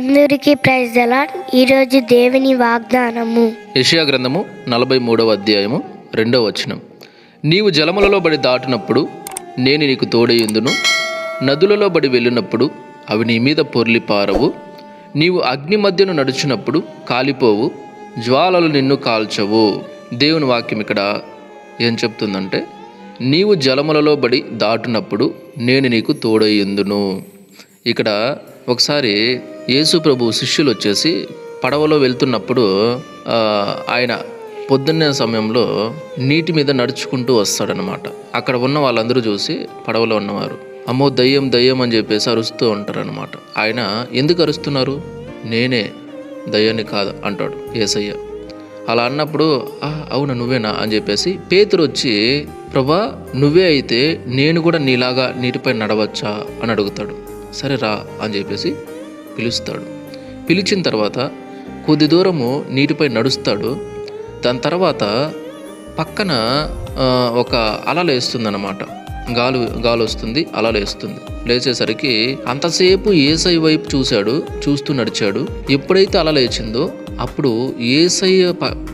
అందరికీ ప్రైజ్ అలాడ్ ఈరోజు దేవుని వాగ్దానము. యషియా గ్రంథము నలభై మూడవ అధ్యాయము రెండవ వచనం. నీవు జలములలో బడి దాటినప్పుడు నేను నీకు తోడయ్యుందును నదులలో బడి వెళ్ళినప్పుడు అవి నీ మీద పొర్లి పారవు. నీవు అగ్ని మధ్యను నడుచున్నప్పుడు కాలిపోవు. జ్వాలలు నిన్ను కాల్చవు. దేవుని వాక్యం ఇక్కడ ఏం చెప్తుందంటే నీవు జలములలో బడి దాటినప్పుడు నేను నీకు తోడయ్యుందును ఇక్కడ ఒకసారి యేసు ప్రభు శిష్యులు వచ్చేసి పడవలో వెళ్తున్నప్పుడు ఆయన పొద్దున్నే సమయంలో నీటి మీద నడుచుకుంటూ వస్తాడనమాట అక్కడ ఉన్న వాళ్ళందరూ చూసి పడవలో ఉన్నవారు అమ్మో దయ్యం దయ్యం అని చెప్పేసి అరుస్తూ ఉంటారనమాట ఆయన ఎందుకు అరుస్తున్నారు? నేనే దయ్యాన్ని కాదు అంటాడు ఏసయ్య. అలా అన్నప్పుడు "ఆ, అవునా నువ్వేనా? అని చెప్పేసి పేతురు వచ్చి ప్రభా నువ్వే అయితే నేను కూడా నీలాగా నీటిపై నడవచ్చా? అని అడుగుతాడు. సరే రా అని చెప్పేసి పిలుస్తాడు. పిలిచిన తర్వాత కొద్ది దూరము నీటిపై నడుస్తాడు. దాని తర్వాత పక్కన ఒక అలలు వేస్తుందన్నమాట. గాలి గాలి వస్తుంది అలలు వేస్తుంది. లేచేసరికి అంతసేపు ఏసై వైపు చూశాడు చూస్తూ నడిచాడు. ఎప్పుడైతే అల లేచిందో అప్పుడు ఏసై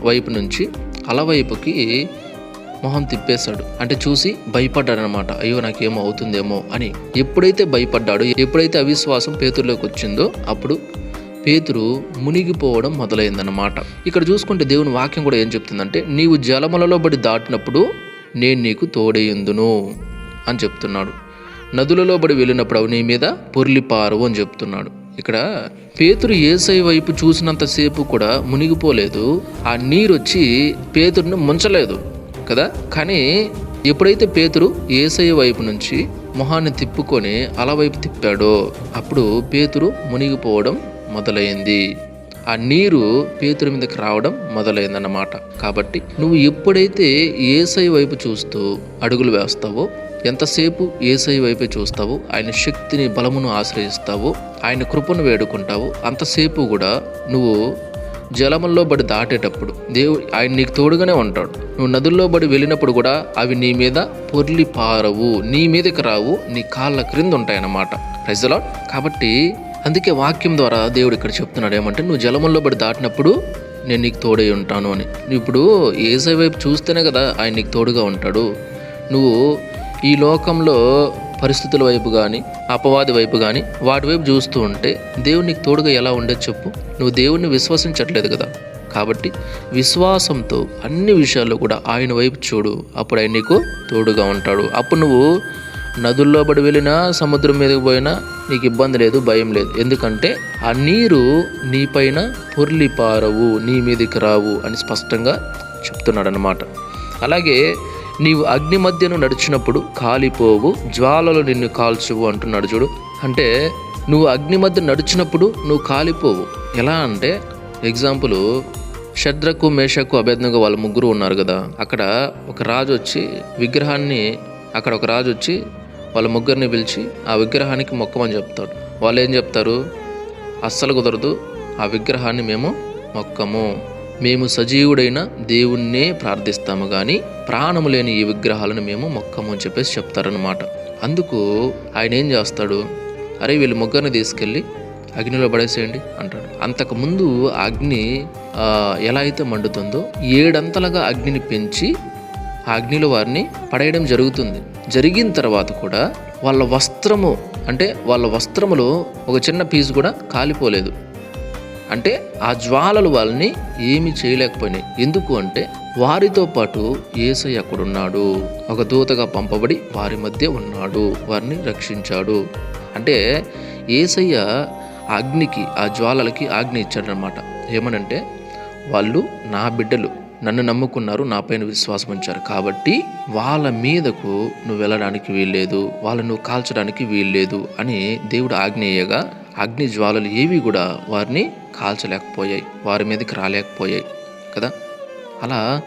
వైపు నుంచి అల వైపుకి మొహం తిప్పేశాడు. అంటే చూసి భయపడ్డాడనమాట. అయ్యో నాకేమో అవుతుందేమో అని. ఎప్పుడైతే భయపడ్డాడు ఎప్పుడైతే అవిశ్వాసం పేతుల్లోకి వచ్చిందో అప్పుడు పేతురు మునిగిపోవడం మొదలైందన్నమాట ఇక్కడ చూసుకుంటే దేవుని వాక్యం కూడా ఏం చెప్తుందంటే నీవు జలములలో బడి దాటినప్పుడు నేను నీకు తోడేయుందును అని చెప్తున్నాడు. నదులలో బడి వెళ్ళినప్పుడు అవి నీ మీద పొర్లిపారు అని చెప్తున్నాడు. ఇక్కడ పేతురు ఏసై వైపు చూసినంతసేపు కూడా మునిగిపోలేదు. ఆ నీరు వచ్చి పేతురుని ముంచలేదు. కదా? కానీ ఎప్పుడైతే పేతురు ఏసయ్య వైపు నుంచి మొహాన్ని తిప్పుకొని అల వైపు తిప్పాడో అప్పుడు పేతురు మునిగిపోవడం మొదలైంది. ఆ నీరు పేతురు మీదకి రావడం మొదలైందన్నమాట. కాబట్టి నువ్వు ఎప్పుడైతే ఏసై వైపు చూస్తూ అడుగులు వేస్తావో ఎంతసేపు ఏసై వైపే చూస్తావో ఆయన శక్తిని బలమును ఆశ్రయిస్తావో ఆయన కృపను వేడుకుంటావో అంతసేపు కూడా నువ్వు జలముల్లో బడి దాటేటప్పుడు దేవుడు ఆయన నీకు తోడుగానే ఉంటాడు. నువ్వు నదుల్లో బడి వెళ్ళినప్పుడు కూడా అవి నీ మీద పొర్లి పారవు. నీ మీదకి రావు. నీ కాళ్ళ క్రింద ఉంటాయన్నమాట. ప్రజలో కాబట్టి అందుకే వాక్యం ద్వారా దేవుడు ఇక్కడ చెప్తున్నాడు ఏమంటే నువ్వు జలముల్లో బడి దాటినప్పుడు నేను నీకు తోడై ఉంటాను అని. నువ్వు ఇప్పుడు ఏసై వైపు చూస్తేనే కదా ఆయన నీకు తోడుగా ఉంటాడు. నువ్వు ఈ లోకంలో పరిస్థితుల వైపు కానీ అపవాది వైపు కానీ వాటి వైపు చూస్తూ ఉంటే దేవుడు నీకు తోడుగా ఎలా ఉండేది చెప్పు. నువ్వు దేవుణ్ణి విశ్వసించట్లేదు కదా. కాబట్టి విశ్వాసంతో అన్ని విషయాల్లో కూడా ఆయన వైపు చూడు. అప్పుడు ఆయన నీకు తోడుగా ఉంటాడు. అప్పుడు నువ్వు నదుల్లో పడి వెళ్ళినా సముద్రం మీదకి పోయినా నీకు ఇబ్బంది లేదు భయం లేదు. ఎందుకంటే ఆ నీరు నీపైన పొర్లిపారవు నీ మీదకి రావు అని స్పష్టంగా చెప్తున్నాడు అనమాట అలాగే నీవు అగ్ని మధ్యను నడిచినప్పుడు కాలిపోవు జ్వాలలు నిన్ను కాల్చువు అంటున్నాడు చూడు. అంటే నువ్వు అగ్ని మధ్య నడిచినప్పుడు నువ్వు కాలిపోవు. ఎలా అంటే ఎగ్జాంపుల్ షద్రకు మేషకు అభేదనగా వాళ్ళ ముగ్గురు ఉన్నారు కదా. అక్కడ ఒక రాజు వచ్చి విగ్రహాన్ని అక్కడ ఒక రాజు వచ్చి వాళ్ళ ముగ్గురిని పిలిచి ఆ విగ్రహానికి మొక్కమని చెప్తాడు. వాళ్ళు ఏం చెప్తారు? అస్సలు కుదరదు ఆ విగ్రహాన్ని మేము మొక్కము. మేము సజీవుడైన దేవుణ్ణే ప్రార్థిస్తాము కానీ ప్రాణము లేని ఈ విగ్రహాలను మేము మొక్కము అని చెప్పేసి చెప్తారనమాట అందుకు ఆయన ఏం చేస్తాడు? అరే వీళ్ళు ముగ్గురిని తీసుకెళ్ళి అగ్నిలో పడేసేయండి అంటాడు. అంతకుముందు అగ్ని ఎలా అయితే మండుతుందో ఏడంతలుగా అగ్నిని పెంచి ఆ అగ్నిలో వారిని పడేయడం జరుగుతుంది. జరిగిన తర్వాత కూడా వాళ్ళ వస్త్రము అంటే వాళ్ళ వస్త్రములో ఒక చిన్న పీస్ కూడా కాలిపోలేదు. అంటే ఆ జ్వాలలు వాళ్ళని ఏమి చేయలేకపోయినాయి. ఎందుకు అంటే వారితో పాటు ఏసయ్య అక్కడున్నాడు. ఒక దూతగా పంపబడి వారి మధ్య ఉన్నాడు. వారిని రక్షించాడు. అంటే ఏసయ్య అగ్నికి ఆ జ్వాలలకి ఆజ్ఞ ఇచ్చాడనమాట ఏమనంటే వాళ్ళు నా బిడ్డలు. నన్ను నమ్ముకున్నారు. నా పైన విశ్వాసం ఉంచారు. కాబట్టి వాళ్ళ మీదకు నువ్వు వెళ్ళడానికి వీల్లేదు. వాళ్ళను కాల్చడానికి వీల్లేదు అని దేవుడు ఆజ్ఞేయగా అగ్ని జ్వాలలు ఏవి కూడా వారిని కాల్చలేకపోయాయి వారి మీదకి రాలేకపోయాయి కదా? అలా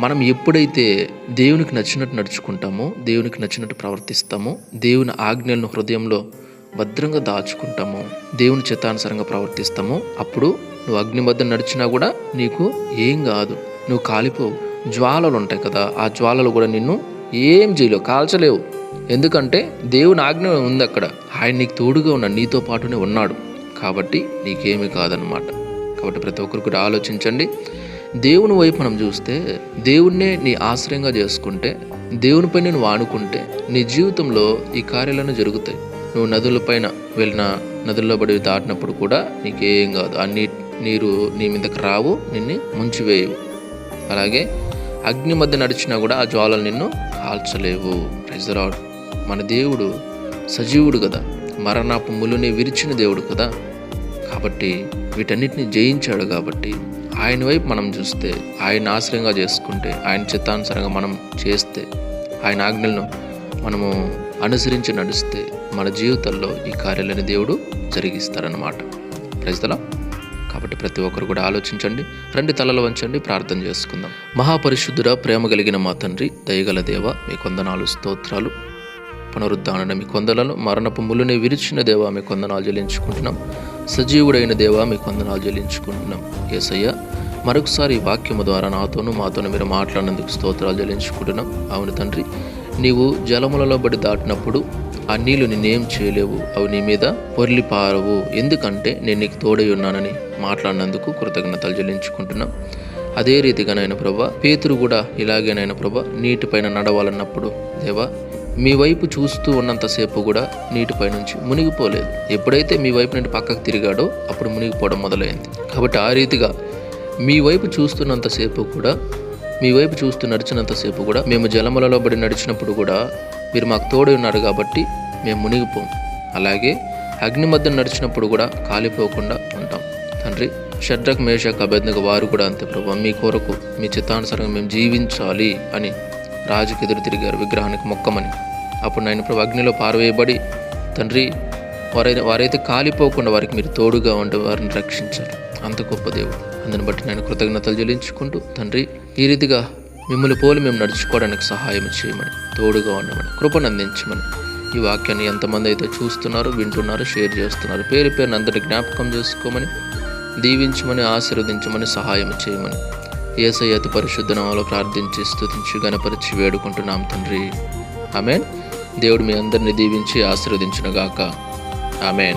మనం ఎప్పుడైతే దేవునికి నచ్చినట్టు నడుచుకుంటామో దేవునికి నచ్చినట్టు ప్రవర్తిస్తామో దేవుని ఆజ్ఞలను హృదయంలో భద్రంగా దాచుకుంటామో దేవుని చిత్తానుసారంగా ప్రవర్తిస్తామో అప్పుడు నువ్వు అగ్ని నడిచినా కూడా నీకు ఏం కాదు. నువ్వు కాలిపోవు. జ్వాలలు ఉంటాయి కదా ఆ జ్వాలలు కూడా నిన్ను ఏం చేయలేవు కాల్చలేవు. ఎందుకంటే దేవుని ఆజ్ఞ ఉంది అక్కడ. ఆయన నీకు తోడుగా ఉన్నాడు నీతో పాటునే ఉన్నాడు. కాబట్టి నీకేమి కాదనమాట కాబట్టి ప్రతి ఒక్కరు కూడా ఆలోచించండి. దేవుని వైపు మనం చూస్తే దేవుణ్ణే నీ ఆశ్రయంగా చేసుకుంటే దేవునిపై నేను వాడుకుంటే నీ జీవితంలో ఈ కార్యాలను జరుగుతాయి. నువ్వు నదులపైన వెళ్ళిన నదుల్లో పడి దాటినప్పుడు కూడా నీకేం కాదు. అన్ని నీరు నీ మీదకి రావు నిన్ను ముంచివేయవు. అలాగే అగ్ని మధ్య నడిచినా కూడా ఆ జ్వాలలు నిన్ను కాల్చలేవు. ప్రెజరాడ్ మన దేవుడు సజీవుడు కదా. మరణపు ములుని విరిచిన దేవుడు కదా. కాబట్టి వీటన్నిటిని జయించాడు కాబట్టి ఆయన వైపు మనం చూస్తే ఆయన ఆశ్రయంగా చేసుకుంటే ఆయన చిత్తానుసారంగా మనం చేస్తే ఆయన ఆజ్ఞలను మనము అనుసరించి నడిస్తే మన జీవితంలో ఈ కార్యాలని దేవుడు జరిగిస్తారన్నమాట ప్రజల కాబట్టి ప్రతి ఒక్కరు కూడా ఆలోచించండి రెండు తలలు వంచండి ప్రార్థన చేసుకుందాం. మహాపరిశుద్ధుడ ప్రేమ కలిగిన మా తండ్రి దయగల దేవ మీ కొందనాలు స్తోత్రాలు. పునరుద్ధారణ మీ కొందలలో మరణపు ములుని విరిచిన దేవా మీ కొందనాలు చెల్లించుకుంటున్నాం సజీవుడైన దేవా మీ కొందనాలు చెల్లించుకుంటున్నాం ఏసయ్య మరొకసారి వాక్యము ద్వారా నాతోనూ మాతోనూ మీరు మాట్లాడినందుకు స్తోత్రాలు చెల్లించుకుంటున్నాం అవును తండ్రి నీవు జలములలో బడి దాటినప్పుడు ఆ నీళ్ళు నిన్నేం చేయలేవు అవి నీ మీద పొర్లిపారవు. ఎందుకంటే నేను నీకు తోడై ఉన్నానని మాట్లాడినందుకు కృతజ్ఞతలు చెల్లించుకుంటున్నాం అదే రీతిగా నాయన ప్రభా పేతురు కూడా ఇలాగే ఇలాగేనైనా ప్రభా నీటిపైన నడవాలన్నప్పుడు దేవా మీ వైపు చూస్తూ ఉన్నంతసేపు కూడా నీటిపై నుంచి మునిగిపోలేదు. ఎప్పుడైతే మీ వైపు నుండి పక్కకు తిరిగాడో అప్పుడు మునిగిపోవడం మొదలైంది. కాబట్టి ఆ రీతిగా మీ వైపు చూస్తున్నంతసేపు కూడా మీ వైపు చూస్తూ నడిచినంతసేపు కూడా మేము జలములలో పడి నడిచినప్పుడు కూడా మీరు మాకు తోడు ఉన్నారు కాబట్టి మేము మునిగిపోం. అలాగే అగ్ని మధ్య నడిచినప్పుడు కూడా కాలిపోకుండా ఉంటాం. తండ్రి షడ్రక్ మేషక్ అభ్యర్థిగా వారు కూడా అంతే ప్రభావ మీ కొరకు మీ చిత్తానుసారంగా మేము జీవించాలి అని రాజుకి ఎదురు తిరిగారు విగ్రహానికి మొక్కమని. అప్పుడు నేను ప్రభు అగ్నిలో పారవేయబడి తండ్రి వారైతే వారైతే కాలిపోకుండా వారికి మీరు తోడుగా ఉండి వారిని రక్షించారు అంత గొప్ప దేవుడు. అందుని బట్టి నేను కృతజ్ఞతలు చెల్లించుకుంటూ తండ్రి ఈ రీతిగా మిమ్మల్ని పోలి మేము నడుచుకోవడానికి సహాయం చేయమని తోడుగా ఉండమని కృపను అందించమని ఈ వాక్యాన్ని ఎంతమంది అయితే చూస్తున్నారో వింటున్నారో షేర్ చేస్తున్నారు. పేరు పేరుని అందరిని జ్ఞాపకం చేసుకోమని దీవించమని ఆశీర్వదించమని సహాయం చేయమని ఏసయ్యత పరిశుద్ధ నామలో ప్రార్థించి స్థుతించి గణపరిచి వేడుకుంటున్నాం తండ్రి. ఆమెన్. దేవుడు మీ అందరిని దీవించి ఆశీర్వదించునుగాక. ఆమెన్.